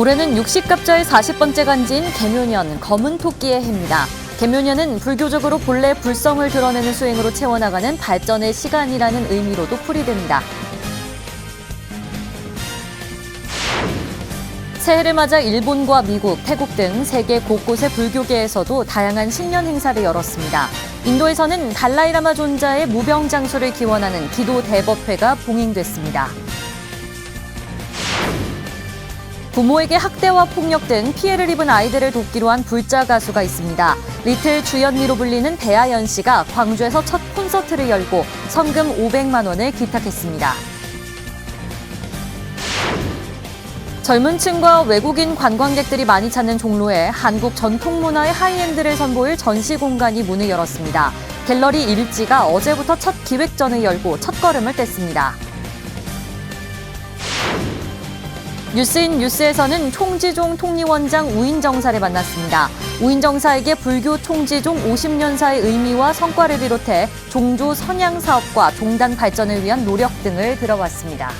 올해는 60갑자의 40번째 간지인 개묘년 검은 토끼의 해입니다. 개묘년은 불교적으로 본래 불성을 드러내는 수행으로 채워나가는 발전의 시간이라는 의미로도 풀이됩니다. 새해를 맞아 일본과 미국, 태국 등 세계 곳곳의 불교계에서도 다양한 신년 행사를 열었습니다. 인도에서는 달라이라마 존자의 무병장수를 기원하는 기도 대법회가 봉행됐습니다. 부모에게 학대와 폭력 등 피해를 입은 아이들을 돕기로 한 불자 가수가 있습니다. 리틀 주연미로 불리는 배아연 씨가 광주에서 첫 콘서트를 열고 성금 500만 원을 기탁했습니다. 젊은 층과 외국인 관광객들이 많이 찾는 종로에 한국 전통 문화의 하이엔드를 선보일 전시 공간이 문을 열었습니다. 갤러리 일지가 어제부터 첫 기획전을 열고 첫 걸음을 뗐습니다. 뉴스인 뉴스에서는 총지종 통리원장 우인정사를 만났습니다. 우인정사에게 불교 총지종 50년사의 의미와 성과를 비롯해 종조 선양 사업과 종단 발전을 위한 노력 등을 들어봤습니다.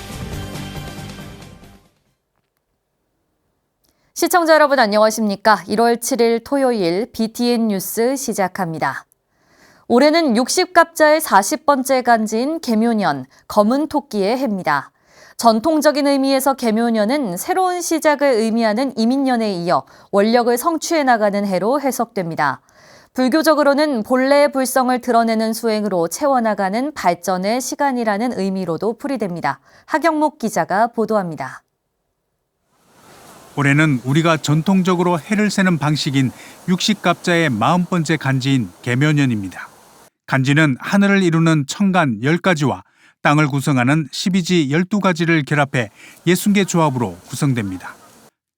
시청자 여러분 안녕하십니까? 1월 7일 토요일 BTN 뉴스 시작합니다. 올해는 60갑자의 40번째 간지인 개묘년, 검은 토끼의 해입니다. 전통적인 의미에서 개묘년은 새로운 시작을 의미하는 이민년에 이어 원력을 성취해 나가는 해로 해석됩니다. 불교적으로는 본래의 불성을 드러내는 수행으로 채워나가는 발전의 시간이라는 의미로도 풀이됩니다. 하경목 기자가 보도합니다. 올해는 우리가 전통적으로 해를 세는 방식인 육식갑자의 40번째 간지인 개묘년입니다. 간지는 하늘을 이루는 천간 10가지와 땅을 구성하는 12지 12가지를 결합해 60개 조합으로 구성됩니다.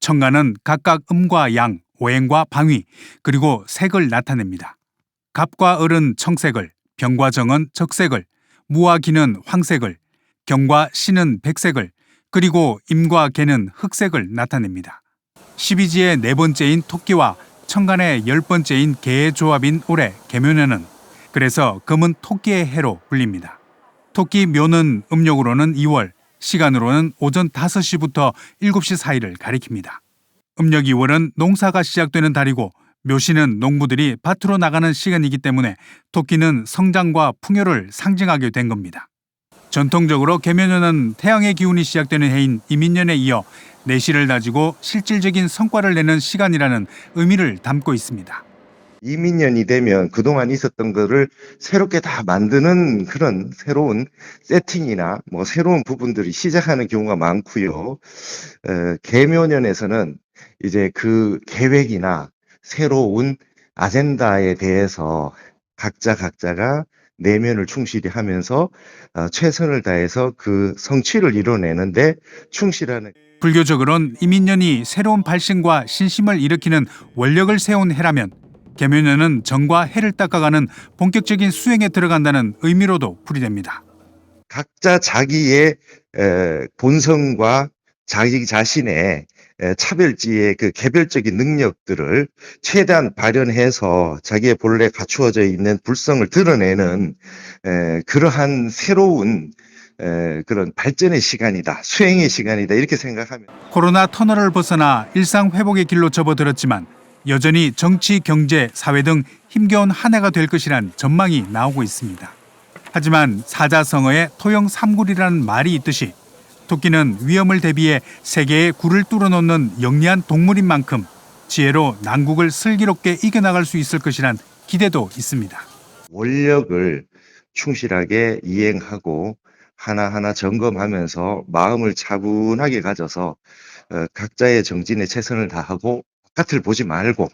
천간은 각각 음과 양, 오행과 방위, 그리고 색을 나타냅니다. 갑과 을은 청색을, 병과 정은 적색을, 무와 기는 황색을, 경과 신은 백색을, 그리고 임과 개는 흑색을 나타냅니다. 12지의 네 번째인 토끼와 천간의 열 번째인 개의 조합인 올해 개묘년은 그래서 금은 토끼의 해로 불립니다. 토끼 묘는 음력으로는 2월, 시간으로는 오전 5시부터 7시 사이를 가리킵니다. 음력 2월은 농사가 시작되는 달이고 묘시는 농부들이 밭으로 나가는 시간이기 때문에 토끼는 성장과 풍요를 상징하게 된 겁니다. 전통적으로 개묘년은 태양의 기운이 시작되는 해인 이민년에 이어 내실을 다지고 실질적인 성과를 내는 시간이라는 의미를 담고 있습니다. 이민년이 되면 그동안 있었던 거를 새롭게 다 만드는 그런 새로운 세팅이나 뭐 새로운 부분들이 시작하는 경우가 많고요. 어, 개묘년에서는 이제 그 계획이나 새로운 아젠다에 대해서 각자 각자가 내면을 충실히 하면서 어, 최선을 다해서 그 성취를 이뤄내는데 충실하는 불교적으로는 이민년이 새로운 발신과 신심을 일으키는 원력을 세운 해라면 개묘년은 정과 해를 닦아가는 본격적인 수행에 들어간다는 의미로도 풀이됩니다. 각자 자기의 에, 본성과 자기 자신의 에, 차별지의 그 개별적인 능력들을 최대한 발현해서 자기의 본래 갖추어져 있는 불성을 드러내는 에, 그러한 새로운 에, 그런 발전의 시간이다, 수행의 시간이다 이렇게 생각하면 코로나 터널을 벗어나 일상 회복의 길로 접어들었지만 여전히 정치, 경제, 사회 등 힘겨운 한 해가 될 것이란 전망이 나오고 있습니다. 하지만 사자성어에 토영 삼굴이라는 말이 있듯이 토끼는 위험을 대비해 세계의 굴을 뚫어놓는 영리한 동물인 만큼 지혜로 난국을 슬기롭게 이겨나갈 수 있을 것이란 기대도 있습니다. 원력을 충실하게 이행하고 하나하나 점검하면서 마음을 차분하게 가져서 어, 각자의 정진에 최선을 다하고 바깥을 보지 말고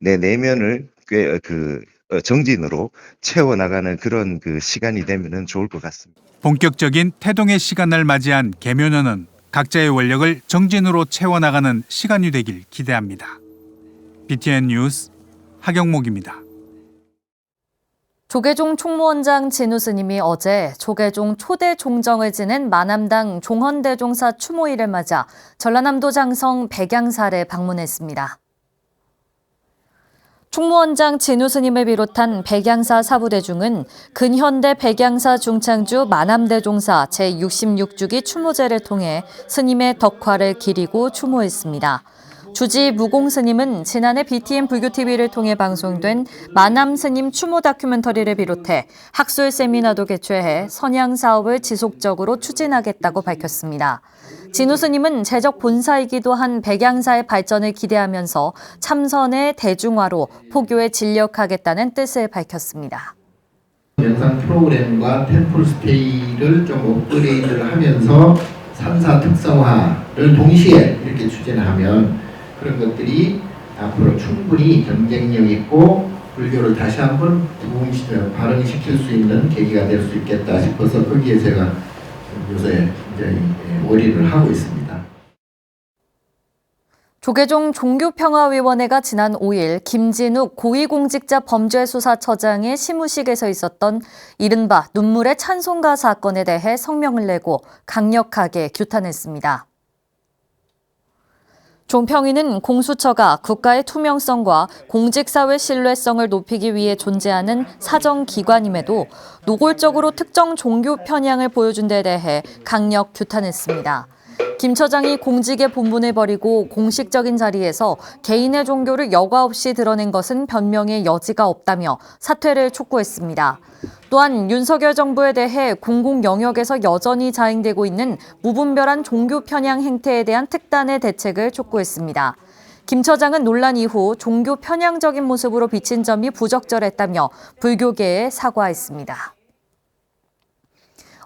내 내면을 꽤, 그 어, 정진으로 채워나가는 그런 그 시간이 되면은 좋을 것 같습니다. 본격적인 태동의 시간을 맞이한 개묘년은 각자의 원력을 정진으로 채워나가는 시간이 되길 기대합니다. BTN 뉴스 하경목입니다. 조계종 총무원장 진우 스님이 어제 조계종 초대 종정을 지낸 마남당 종헌대종사 추모일을 맞아 전라남도 장성 백양사를 방문했습니다. 총무원장 진우 스님을 비롯한 백양사 사부대중은 근현대 백양사 중창주 만암대종사 제66주기 추모제를 통해 스님의 덕화를 기리고 추모했습니다. 주지 무공 스님은 지난해 BTN 불교TV를 통해 방송된 만암 스님 추모 다큐멘터리를 비롯해 학술 세미나도 개최해 선양 사업을 지속적으로 추진하겠다고 밝혔습니다. 진우 스님은 제적 본사이기도 한 백양사의 발전을 기대하면서 참선의 대중화로 포교에 진력하겠다는 뜻을 밝혔습니다. 영상 프로그램과 템플 스테이를 좀 업그레이드를 하면서 산사 특성화를 동시에 이렇게 추진하면 그런 것들이 앞으로 충분히 경쟁력 있고 불교를 다시 한번 발흥시킬 수 있는 계기가 될 수 있겠다 싶어서 거기에 제가 요새 이제 월의를 하고 있습니다. 조계종 종교평화위원회가 지난 5일 김진욱 고위공직자 범죄수사처장의 시무식에서 있었던 이른바 눈물의 찬송가 사건에 대해 성명을 내고 강력하게 규탄했습니다. 종평위는 공수처가 국가의 투명성과 공직사회 신뢰성을 높이기 위해 존재하는 사정기관임에도 노골적으로 특정 종교 편향을 보여준 데 대해 강력 규탄했습니다. 김 처장이 공직의 본분을 버리고 공식적인 자리에서 개인의 종교를 여과 없이 드러낸 것은 변명의 여지가 없다며 사퇴를 촉구했습니다. 또한 윤석열 정부에 대해 공공 영역에서 여전히 자행되고 있는 무분별한 종교 편향 행태에 대한 특단의 대책을 촉구했습니다. 김 처장은 논란 이후 종교 편향적인 모습으로 비친 점이 부적절했다며 불교계에 사과했습니다.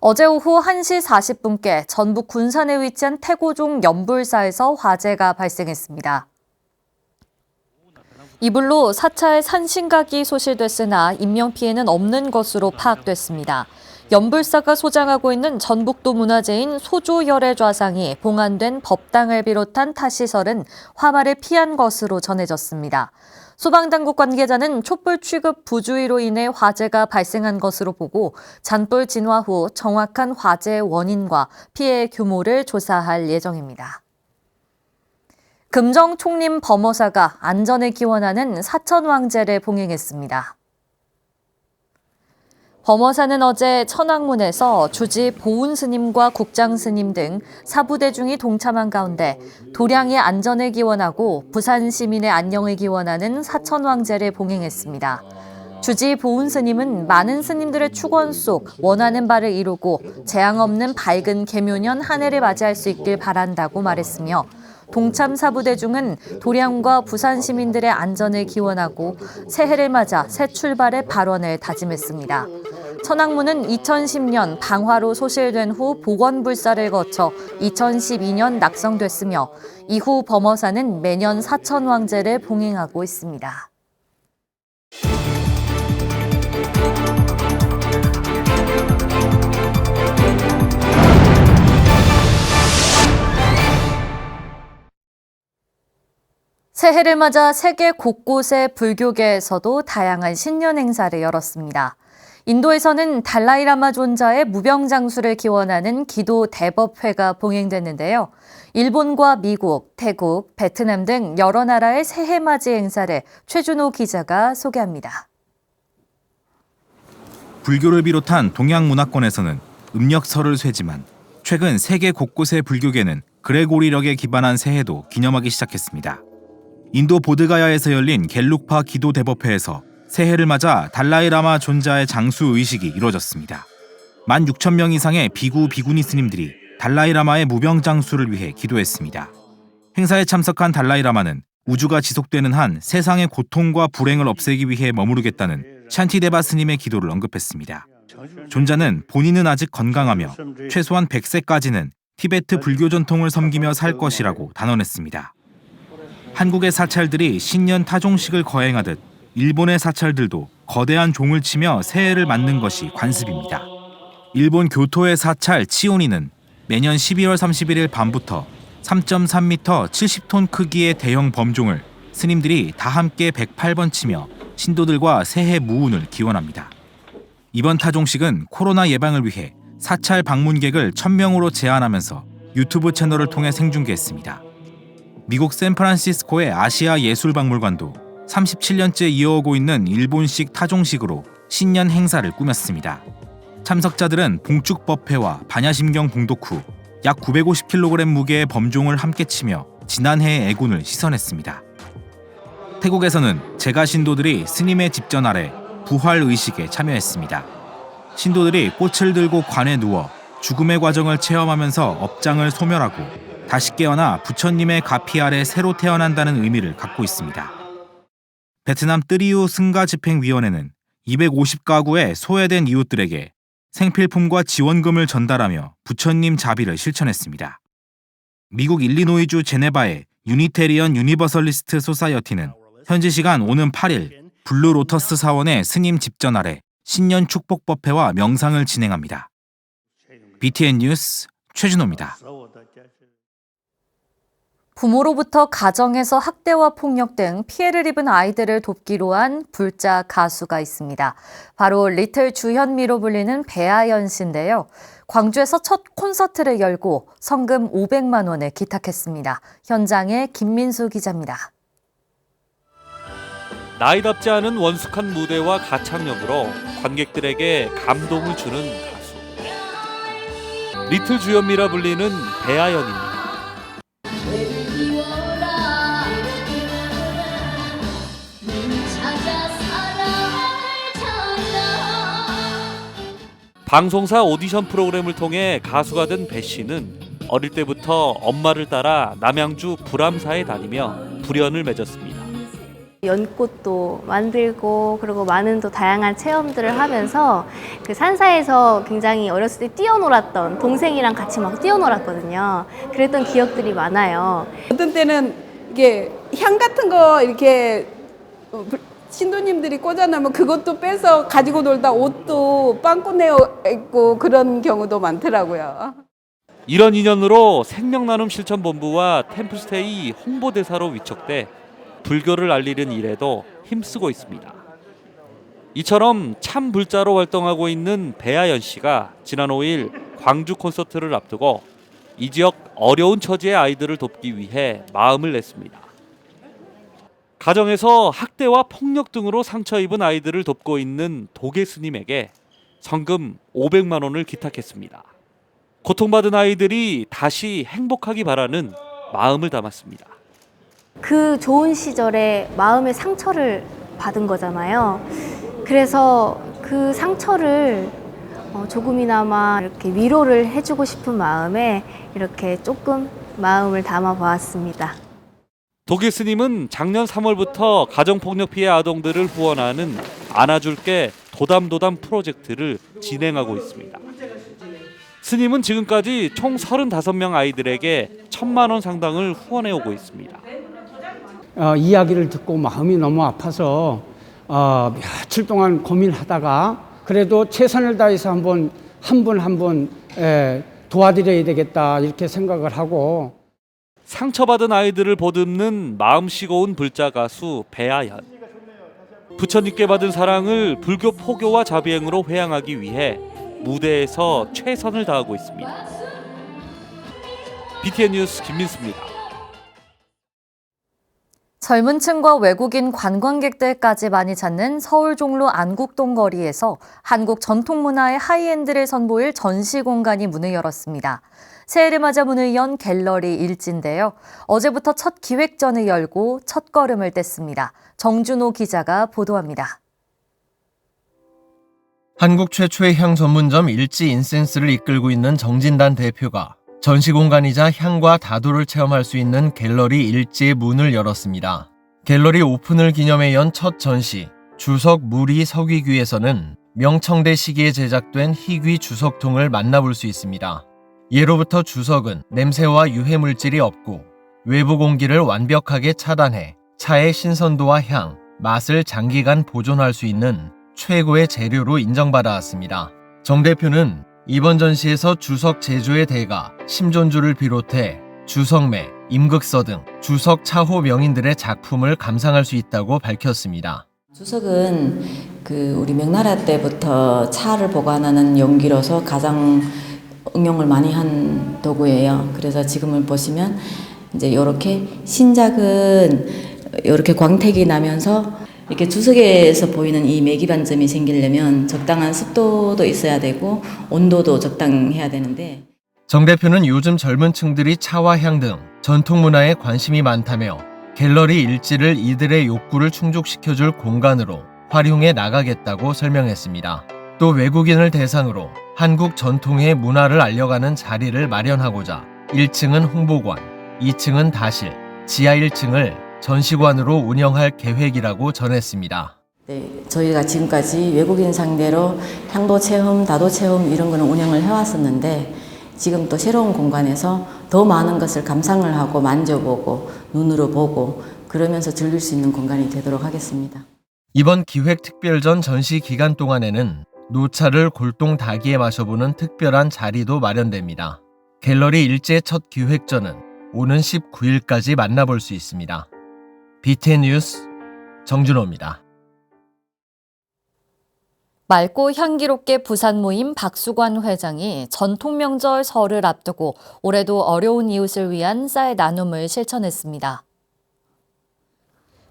어제 오후 1시 40분께 전북 군산에 위치한 태고종 연불사에서 화재가 발생했습니다. 이불로 사찰 산신각이 소실됐으나 인명피해는 없는 것으로 파악됐습니다. 연불사가 소장하고 있는 전북도 문화재인 소조열의 좌상이 봉안된 법당을 비롯한 타 시설은 화마를 피한 것으로 전해졌습니다. 소방당국 관계자는 촛불 취급 부주의로 인해 화재가 발생한 것으로 보고 잔불 진화 후 정확한 화재의 원인과 피해 규모를 조사할 예정입니다. 금정 총림 범어사가 안전을 기원하는 사천 왕제를 봉행했습니다. 범어사는 어제 천왕문에서 주지 보훈 스님과 국장 스님 등 사부대중이 동참한 가운데 도량의 안전을 기원하고 부산 시민의 안녕을 기원하는 사천왕제를 봉행했습니다. 주지 보훈 스님은 많은 스님들의 축원 속 원하는 바를 이루고 재앙 없는 밝은 개묘년 한 해를 맞이할 수 있길 바란다고 말했으며 동참 사부대중은 도량과 부산 시민들의 안전을 기원하고 새해를 맞아 새 출발의 발언을 다짐했습니다. 천왕문은 2010년 방화로 소실된 후 복원불사를 거쳐 2012년 낙성됐으며 이후 범어사는 매년 사천 왕제를 봉행하고 있습니다. 새해를 맞아 세계 곳곳의 불교계에서도 다양한 신년 행사를 열었습니다. 인도에서는 달라이라마 존자의 무병장수를 기원하는 기도 대법회가 봉행됐는데요. 일본과 미국, 태국, 베트남 등 여러 나라의 새해 맞이 행사를 최준호 기자가 소개합니다. 불교를 비롯한 동양 문화권에서는 음력설을 쇠지만 최근 세계 곳곳의 불교계는 그레고리력에 기반한 새해도 기념하기 시작했습니다. 인도 보드가야에서 열린 갤룩파 기도 대법회에서 새해를 맞아 달라이라마 존자의 장수 의식이 이루어졌습니다. 1만 6천 명 이상의 비구 비구니 스님들이 달라이라마의 무병 장수를 위해 기도했습니다. 행사에 참석한 달라이라마는 우주가 지속되는 한 세상의 고통과 불행을 없애기 위해 머무르겠다는 샨티데바 스님의 기도를 언급했습니다. 존자는 본인은 아직 건강하며 최소한 100세까지는 티베트 불교 전통을 섬기며 살 것이라고 단언했습니다. 한국의 사찰들이 신년 타종식을 거행하듯 일본의 사찰들도 거대한 종을 치며 새해를 맞는 것이 관습입니다. 일본 교토의 사찰 치오니는 매년 12월 31일 밤부터 3.3m 70톤 크기의 대형 범종을 스님들이 다 함께 108번 치며 신도들과 새해 무운을 기원합니다. 이번 타종식은 코로나 예방을 위해 사찰 방문객을 1000명으로 제한하면서 유튜브 채널을 통해 생중계했습니다. 미국 샌프란시스코의 아시아 예술박물관도 37년째 이어오고 있는 일본식 타종식으로 신년 행사를 꾸몄습니다. 참석자들은 봉축법회와 반야심경 봉독 후 약 950kg 무게의 범종을 함께 치며 지난해의 애군을 씻어냈습니다. 태국에서는 제가 신도들이 스님의 집전 아래 부활 의식에 참여했습니다. 신도들이 꽃을 들고 관에 누워 죽음의 과정을 체험하면서 업장을 소멸하고 다시 깨어나 부처님의 가피 아래 새로 태어난다는 의미를 갖고 있습니다. 베트남 뜨리우 승가 집행위원회는 250가구의 소외된 이웃들에게 생필품과 지원금을 전달하며 부처님 자비를 실천했습니다. 미국 일리노이주 제네바의 유니테리언 유니버설리스트 소사이어티는 현지 시간 오는 8일 블루 로터스 사원의 스님 집전 아래 신년 축복 법회와 명상을 진행합니다. BTN 뉴스 최준호입니다. 부모로부터 가정에서 학대와 폭력 등 피해를 입은 아이들을 돕기로 한 불자 가수가 있습니다. 바로 리틀 주현미로 불리는 배아연 씨인데요. 광주에서 첫 콘서트를 열고 성금 500만 원을 기탁했습니다. 현장에 김민수 기자입니다. 나이답지 않은 원숙한 무대와 가창력으로 관객들에게 감동을 주는 가수. 리틀 주현미라 불리는 배아연입니다. 방송사 오디션 프로그램을 통해 가수가 된 배 씨는 어릴 때부터 엄마를 따라 남양주 불암사에 다니며 불연을 맺었습니다. 연꽃도 만들고 그리고 많은 또 다양한 체험들을 하면서 그 산사에서 굉장히 어렸을 때 뛰어놀았던 동생이랑 같이 막 뛰어놀았거든요. 그랬던 기억들이 많아요. 어떤 때는 이게 향 같은 거 이렇게 어, 불- 신도님들이 꽂아놓으면 그것도 빼서 가지고 놀다 옷도 빵꾸 내어 입고 그런 경우도 많더라고요. 이런 인연으로 생명나눔 실천본부와 템플스테이 홍보대사로 위촉돼 불교를 알리는 일에도 힘쓰고 있습니다. 이처럼 참 불자로 활동하고 있는 배아연 씨가 지난 5일 광주 콘서트를 앞두고 이 지역 어려운 처지의 아이들을 돕기 위해 마음을 냈습니다. 가정에서 학대와 폭력 등으로 상처 입은 아이들을 돕고 있는 도계 스님에게 성금 500만 원을 기탁했습니다. 고통받은 아이들이 다시 행복하기 바라는 마음을 담았습니다. 그 좋은 시절에 마음의 상처를 받은 거잖아요. 그래서 그 상처를 어, 조금이나마 이렇게 위로를 해주고 싶은 마음에 이렇게 조금 마음을 담아 보았습니다. 독일 스님은 작년 3월부터 가정폭력 피해 아동들을 후원하는 안아줄게 도담도담 프로젝트를 진행하고 있습니다. 스님은 지금까지 총 35명 아이들에게 천만 원 상당을 후원해 오고 있습니다. 어, 이야기를 듣고 마음이 너무 아파서 어, 며칠 동안 고민하다가 그래도 최선을 다해서 한번 한 분 한 분 도와드려야 되겠다 이렇게 생각을 하고 상처받은 아이들을 보듬는 마음씨고 운 불자 가수 배아연. 부처님께 받은 사랑을 불교 포교와 자비행으로 회양하기 위해 무대에서 최선을 다하고 있습니다. BTN 뉴스 김민수입니다. 젊은 층과 외국인 관광객들까지 많이 찾는 서울 종로 안국동 거리에서 한국 전통 문화의 하이엔드를 선보일 전시 공간이 문을 열었습니다. 새해를 맞아 문을 연 갤러리 일지인데요. 어제부터 첫 기획전을 열고 첫 걸음을 뗐습니다. 정준호 기자가 보도합니다. 한국 최초의 향 전문점 일지 인센스를 이끌고 있는 정진단 대표가 전시 공간이자 향과 다도를 체험할 수 있는 갤러리 일지의 문을 열었습니다. 갤러리 오픈을 기념해 연 첫 전시 주석 무리 서귀귀에서는 명청대 시기에 제작된 희귀 주석통을 만나볼 수 있습니다. 예로부터 주석은 냄새와 유해 물질이 없고 외부 공기를 완벽하게 차단해 차의 신선도와 향, 맛을 장기간 보존할 수 있는 최고의 재료로 인정받아 왔습니다. 정 대표는 이번 전시에서 주석 제조의 대가 심존주를 비롯해 주석매, 임극서 등 주석 차호 명인들의 작품을 감상할 수 있다고 밝혔습니다. 주석은 그 우리 명나라 때부터 차를 보관하는 용기로서 가장 응용을 많이 한 도구예요. 그래서 지금을 보시면 이제 이렇게 신작은 이렇게 광택이 나면서 이렇게 주석에서 보이는 이 매기반점이 생기려면 적당한 습도도 있어야 되고 온도도 적당해야 되는데 정 대표는 요즘 젊은 층들이 차와 향 등 전통 문화에 관심이 많다며 갤러리 일지를 이들의 욕구를 충족시켜줄 공간으로 활용해 나가겠다고 설명했습니다. 또 외국인을 대상으로 한국 전통의 문화를 알려가는 자리를 마련하고자 1층은 홍보관, 2층은 다실, 지하 1층을 전시관으로 운영할 계획이라고 전했습니다. 네, 저희가 지금까지 외국인 상대로 향도 체험, 다도 체험 이런 거는 운영을 해왔었는데 지금 또 새로운 공간에서 더 많은 것을 감상을 하고 만져보고 눈으로 보고 그러면서 즐길 수 있는 공간이 되도록 하겠습니다. 이번 기획 특별전 전시 기간 동안에는 노차를 골동 닭이에 마셔보는 특별한 자리도 마련됩니다. 갤러리 일제 첫 기획전은 오는 19일까지 만나볼 수 있습니다. BTN 뉴스 정준호입니다. 맑고 향기롭게 부산 모임 박수관 회장이 전통 명절 설을 앞두고 올해도 어려운 이웃을 위한 쌀 나눔을 실천했습니다.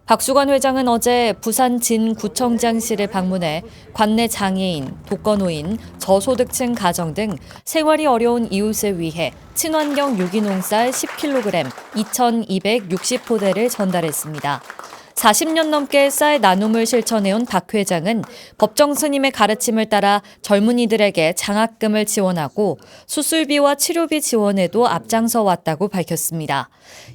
박수관 회장은 어제 부산 진구청장실을 방문해 관내 장애인, 독거노인, 저소득층 가정 등 생활이 어려운 이웃을 위해 친환경 유기농 쌀 10kg 2,260포대를 전달했습니다. 40년 넘게 쌀 나눔을 실천해온 박 회장은 법정 스님의 가르침을 따라 젊은이들에게 장학금을 지원하고 수술비와 치료비 지원에도 앞장서 왔다고 밝혔습니다.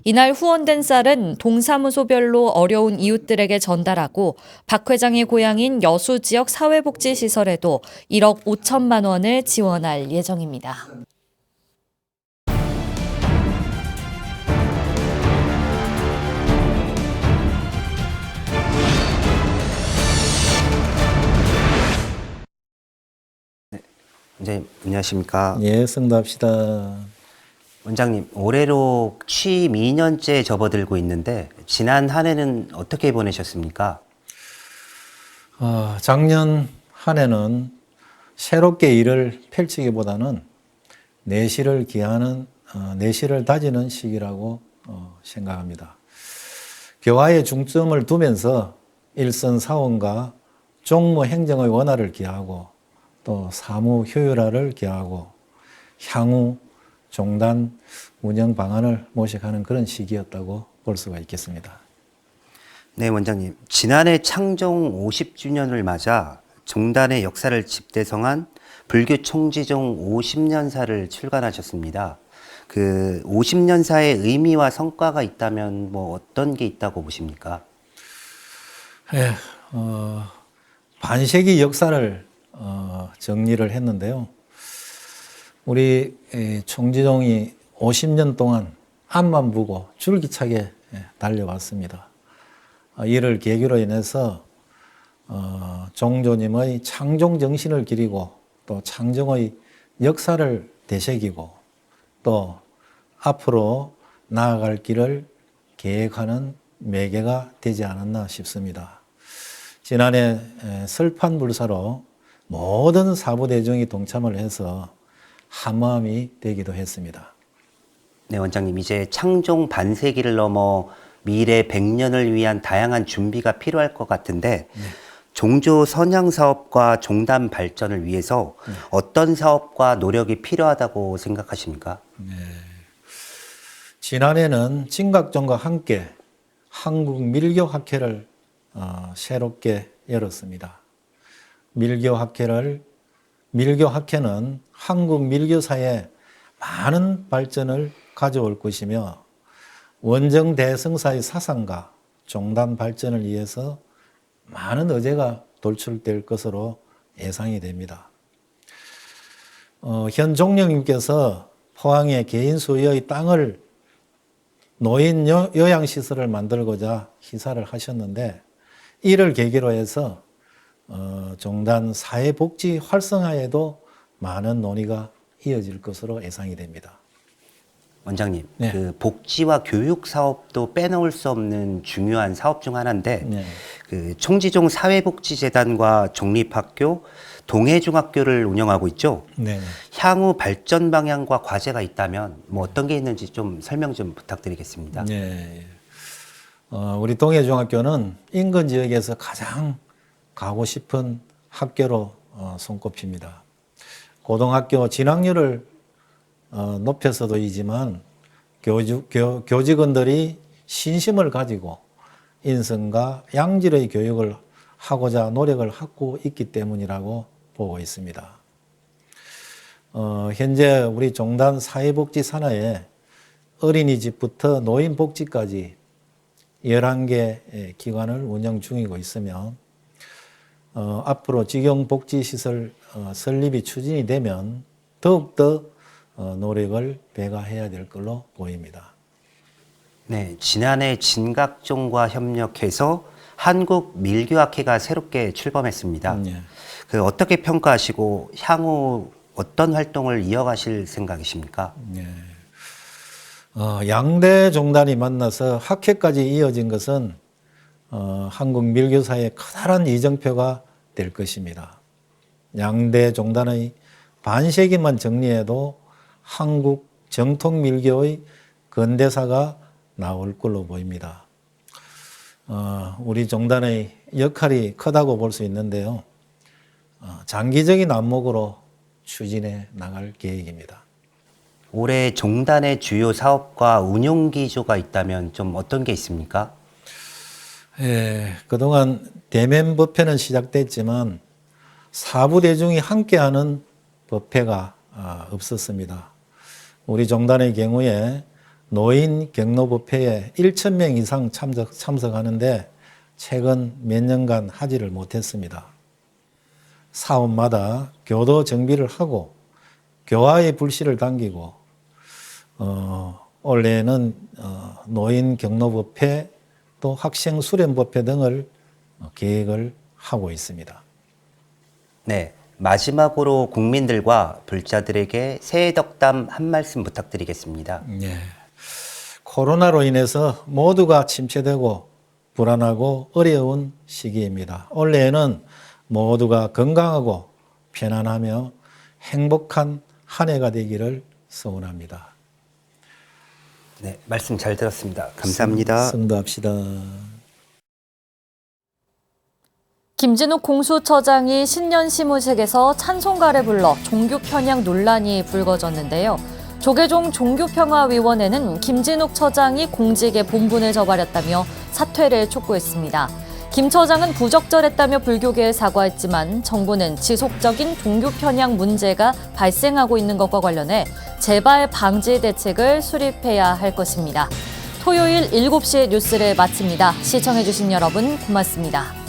이날 후원된 쌀은 동사무소별로 어려운 이웃들에게 전달하고 박 회장의 고향인 여수 지역 사회복지시설에도 1억 5천만 원을 지원할 예정입니다. 네, 안녕하십니까. 예, 승도합시다. 원장님, 올해로 취임 2년째 접어들고 있는데 지난 한 해는 어떻게 보내셨습니까? 어, 작년 한 해는 새롭게 일을 펼치기보다는 내실을 기하는, 어, 내실을 다지는 시기라고 어, 생각합니다. 교화에 중점을 두면서 일선 사원과 종무 행정의 원활을 기하고 또 사무 효율화를 기하고 향후 종단 운영 방안을 모색하는 그런 시기였다고 볼 수가 있겠습니다. 네, 원장님. 지난해 창종 50주년을 맞아 종단의 역사를 집대성한 불교 총지종 50년사를 출간하셨습니다. 그 50년사의 의미와 성과가 있다면 뭐 어떤 게 있다고 보십니까? 예, 어, 반세기 역사를 어, 정리를 했는데요. 우리 에, 총지종이 50년 동안 앞만 보고 줄기차게 예, 달려왔습니다. 어, 이를 계기로 인해서 어, 종조님의 창종 정신을 기리고 또 창정의 역사를 되새기고 또 앞으로 나아갈 길을 계획하는 매개가 되지 않았나 싶습니다. 지난해 에, 설판불사로 모든 사부대중이 동참을 해서 한 마음이 되기도 했습니다. 네, 원장님. 이제 창종 반세기를 넘어 미래 100년을 위한 다양한 준비가 필요할 것 같은데 종조 선양 사업과 종단 발전을 위해서 어떤 사업과 노력이 필요하다고 생각하십니까? 지난해는 진각종과 함께 한국 밀교 학회를 어, 새롭게 열었습니다. 밀교학회를 밀교학회는 한국 밀교사에 많은 발전을 가져올 것이며 원정 대승사의 사상과 종단 발전을 위해서 많은 의제가 돌출될 것으로 예상이 됩니다. 어, 현 종령님께서 포항에 개인 소유의 땅을 노인 요- 요양시설을 만들고자 희사를 하셨는데 이를 계기로 해서 어, 종단 사회복지 활성화에도 많은 논의가 이어질 것으로 예상이 됩니다. 원장님, 네. 그 복지와 교육 사업도 빼놓을 수 없는 중요한 사업 중 하나인데 네. 그 총지종 사회복지재단과 종립학교, 동해중학교를 운영하고 있죠. 네. 향후 발전 방향과 과제가 있다면 뭐 어떤 게 있는지 좀 설명 좀 부탁드리겠습니다. 네. 어, 우리 동해중학교는 인근 지역에서 가장 가고 싶은 학교로 어, 손꼽힙니다. 고등학교 진학률을 어, 높여서도 이지만 교주, 교, 교직원들이 신심을 가지고 인성과 양질의 교육을 하고자 노력을 하고 있기 때문이라고 보고 있습니다. 어, 현재 우리 종단 사회복지 산하에 어린이집부터 노인복지까지 11개 기관을 운영 중이고 있으며 어, 앞으로 직영복지시설 어, 설립이 추진이 되면 더욱더 어, 노력을 배가해야 될 걸로 보입니다. 네, 지난해 진각종과 협력해서 한국 밀교학회가 새롭게 출범했습니다. 예. 그 어떻게 평가하시고 향후 어떤 활동을 이어가실 생각이십니까? 예. 어, 양대 종단이 만나서 학회까지 이어진 것은 어, 한국 밀교사의 커다란 이정표가 될 것입니다. 양대 종단의 반세기만 정리해도 한국 정통 밀교의 근대사가 나올 걸로 보입니다. 어, 우리 종단의 역할이 크다고 볼 수 있는데요. 어, 장기적인 안목으로 추진해 나갈 계획입니다. 올해 종단의 주요 사업과 운용 기조가 있다면 좀 어떤 게 있습니까? 예, 그동안 대면 법회는 시작됐지만 사부 대중이 함께하는 법회가 아, 없었습니다. 우리 종단의 경우에 노인 경로 법회에 1천 명 이상 참석, 참석하는데 최근 몇 년간 하지를 못했습니다. 사업마다 교도 정비를 하고 교화의 불씨를 당기고 어, 올해는 어, 노인 경로법회 또 학생 수련법회 등을 어, 계획을 하고 있습니다. 네, 마지막으로 국민들과 불자들에게 새해 덕담 한 말씀 부탁드리겠습니다. 예. 코로나로 인해서 모두가 침체되고 불안하고 어려운 시기입니다. 올해에는 모두가 건강하고 편안하며 행복한 한 해가 되기를 소원합니다. 네, 말씀 잘 들었습니다. 감사합니다. 성도합시다. 김진욱 공수처장이 신년 시무식에서 찬송가를 불러 종교 편향 논란이 불거졌는데요. 조계종 종교평화위원회는 김진욱 처장이 공직에 본분을 저버렸다며 사퇴를 촉구했습니다. 김 처장은 부적절했다며 불교계에 사과했지만 정부는 지속적인 종교 편향 문제가 발생하고 있는 것과 관련해 재발 방지 대책을 수립해야 할 것입니다. 토요일 7시 뉴스를 마칩니다. 시청해주신 여러분 고맙습니다.